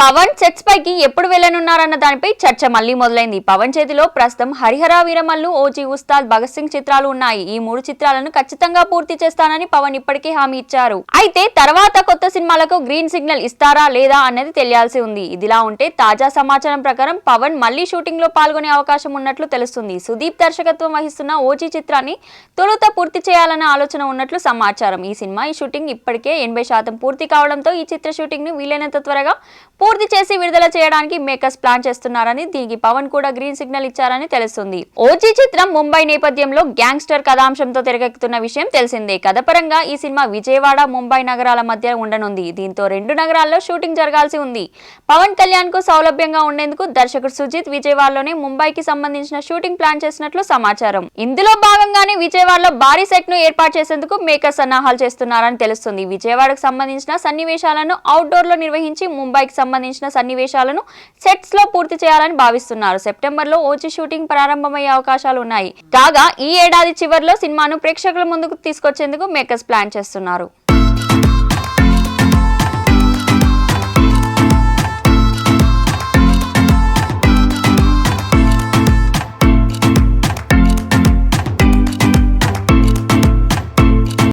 Pawan sets పైకి ఎప్పుడు వెళ్ళనున్నారన్న దానిపై చర్చ మళ్ళీ మొదలైంది. పవన్ చేతిలో ప్రస్తుతం హరిహర వీరమల్లు ఓజీ ఉస్తాద్ భగత్ సింగ్ చిత్రాలు ఉన్నాయి. ఈ మూడు చిత్రాలను ఖచ్చితంగా పూర్తి చేస్తానని పవన్ ఇప్పటికే హామీ ఇచ్చారు. అయితే తర్వాత కొత్త సినిమాలకు గ్రీన్ సిగ్నల్ ఇస్తారా లేదా అన్నది తెలియాల్సి ఉంది. ఇదిలా ఉంటే తాజా సమాచారం ప్రకారం పవన్ మళ్ళీ షూటింగ్లో పాల్గొనే అవకాశం ఉన్నట్లు తెలుస్తుంది. సుదీప్ దర్శకత్వం వహిస్తున్న ఓజీ చిత్రాన్ని తొలుత పూర్తి చేయాలన్న ఆలోచన ఉన్నట్లు సమాచారం. ఈ సినిమా ఈ షూటింగ్ ఇప్పటికే ఎనభై శాతం పూర్తి కావడంతో ఈ చిత్ర షూటింగ్ను వీలైనంత త్వరగా పూర్తి చేసి విడుదల చేయడానికి మేకర్స్ ప్లాన్ చేస్తున్నారని దీనికి పవన్ కూడా గ్రీన్ సిగ్నల్ ఇచ్చారని తెలుస్తుంది. ఓజీ చిత్రం ముంబై నేపథ్యంలో గ్యాంగ్స్టర్ కథాంశంతో తెరకెక్కుతున్న విషయం తెలిసిందే. కథపరంగా ఈ సినిమా విజయవాడ ముంబై నగరాల మధ్య ఉండనుంది. దీంతో రెండు నగరాల్లో షూటింగ్ జరగాల్సి ఉంది. పవన్ కళ్యాణ్కు సౌలభ్యంగా ఉండేందుకు దర్శకుడు సుజిత్ విజయవాడలోనే ముంబైకి సంబంధించిన షూటింగ్ ప్లాన్ చేసినట్లు సమాచారం. ఇందులో భాగంగానే విజయవాడలో భారీ సెట్ను ఏర్పాటు చేసేందుకు మేకర్ సన్నాహాలు చేస్తున్నారని తెలుస్తుంది. విజయవాడకు సంబంధించిన సన్నివేశాలను అవుట్డోర్లో నిర్వహించి ముంబైకి సంబంధించిన సన్నివేశాలను సెట్స్లో పూర్తి చేయాలని భావిస్తున్నారు. సెప్టెంబర్లో ఓచి షూటింగ్ ప్రారంభమయ్యే అవకాశాలు ఉన్నాయి. కాగా ఈ ఏడాది చివరిలో సినిమాను ప్రేక్షకుల ముందుకు తీసుకొచ్చేందుకు మేకర్స్ ప్లాన్ చేస్తున్నారు.